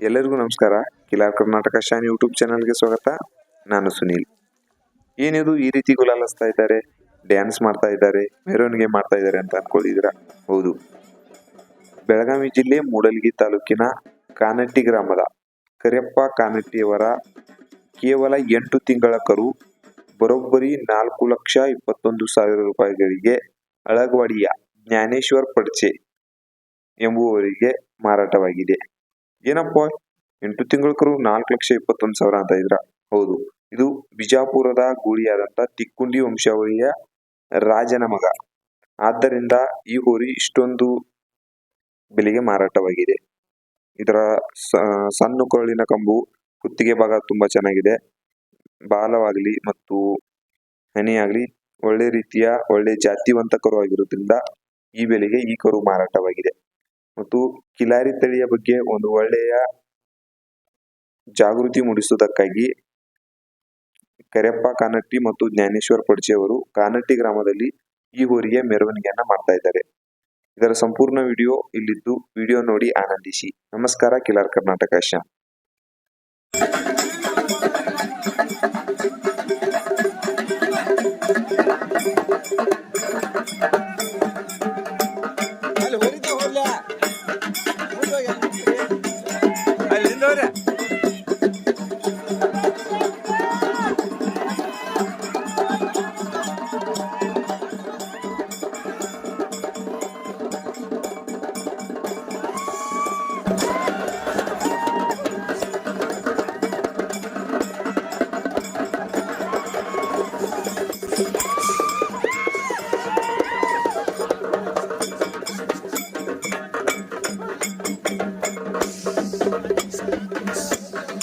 ಎಲ್ಲರಿಗೂ ನಮಸ್ಕಾರ. ಕಿಲಾರ್ ಕರ್ನಾಟಕ ಶಾನ್ ಯೂಟ್ಯೂಬ್ ಚಾನಲ್ಗೆ ಸ್ವಾಗತ. ನಾನು ಸುನೀಲ್. ಏನಿದು? ಈ ರೀತಿ ಗುಲಾಲಿಸ್ತಾ ಇದ್ದಾರೆ, ಡ್ಯಾನ್ಸ್ ಮಾಡ್ತಾ ಇದ್ದಾರೆ, ಮೆರವಣಿಗೆ ಮಾಡ್ತಾ ಇದ್ದಾರೆ ಅಂತ ಅನ್ಕೊಂಡಿದ್ದೀರಾ? ಹೌದು. ಬೆಳಗಾವಿ ಜಿಲ್ಲೆ ಮೂಡಲಗಿ ತಾಲೂಕಿನ ಕಾನಟ್ಟಿ ಗ್ರಾಮದ ಕರಿಯಪ್ಪ ಕಾನಟ್ಟಿಯವರ ಕೇವಲ ಎಂಟು ತಿಂಗಳ ಕರು, ಬರೋಬ್ಬರಿ ನಾಲ್ಕು ಲಕ್ಷ ಇಪ್ಪತ್ತೊಂದು ಸಾವಿರ ರೂಪಾಯಿಗಳಿಗೆ ಅಳಗವಾಡಿಯ ಜ್ಞಾನೇಶ್ವರ್ ಪಡ್ಚೆ ಎಂಬುವವರಿಗೆ ಮಾರಾಟವಾಗಿದೆ. ಏನಪ್ಪ? ಎಂಟು ತಿಂಗಳಕರು ನಾಲ್ಕು ಲಕ್ಷ ಇಪ್ಪತ್ತೊಂದು ಸಾವಿರ ಅಂತ ಇದ್ರ. ಹೌದು. ಇದು ಬಿಜಾಪುರದ ಗೂಳಿಯಾದಂತ ತಿಕ್ಕುಂಡಿ ವಂಶಾವಳಿಯ ರಾಜನ ಮಗ. ಆದ್ದರಿಂದ ಈ ಹೋರಿ ಇಷ್ಟೊಂದು ಬೆಲೆಗೆ ಮಾರಾಟವಾಗಿದೆ. ಇದರ ಸಣ್ಣ ಕೊರಳಿನ ಕಂಬು ಕುತ್ತಿಗೆ ಭಾಗ ತುಂಬಾ ಚೆನ್ನಾಗಿದೆ. ಬಾಲವಾಗಲಿ ಮತ್ತು ಹನಿಯಾಗಲಿ ಒಳ್ಳೆ ರೀತಿಯ ಒಳ್ಳೆ ಜಾತಿವಂತ ಕರು ಆಗಿರೋದ್ರಿಂದ ಈ ಬೆಲೆಗೆ ಈ ಕರು ಮಾರಾಟವಾಗಿದೆ. ಮತ್ತು ಕಿಲಾರಿ ತಳಿಯ ಬಗ್ಗೆ ಒಂದು ಒಳ್ಳೆಯ ಜಾಗೃತಿ ಮೂಡಿಸುವುದಕ್ಕಾಗಿ ಕರೆಪ್ಪ ಕಾನಟ್ಟಿ ಮತ್ತು ಜ್ಞಾನೇಶ್ವರ್ ಪಡ್ಜೆಯವರು ಕಾನಟ್ಟಿ ಗ್ರಾಮದಲ್ಲಿ ಈ ಊರಿಗೆ ಮೆರವಣಿಗೆಯನ್ನ ಮಾಡ್ತಾ ಇದ್ದಾರೆ. ಇದರ ಸಂಪೂರ್ಣ ವಿಡಿಯೋ ಇಲ್ಲಿದ್ದು ವಿಡಿಯೋ ನೋಡಿ ಆನಂದಿಸಿ. ನಮಸ್ಕಾರ, ಕಿಲಾರ್ ಕರ್ನಾಟಕ ಶ್ಯಾಮ್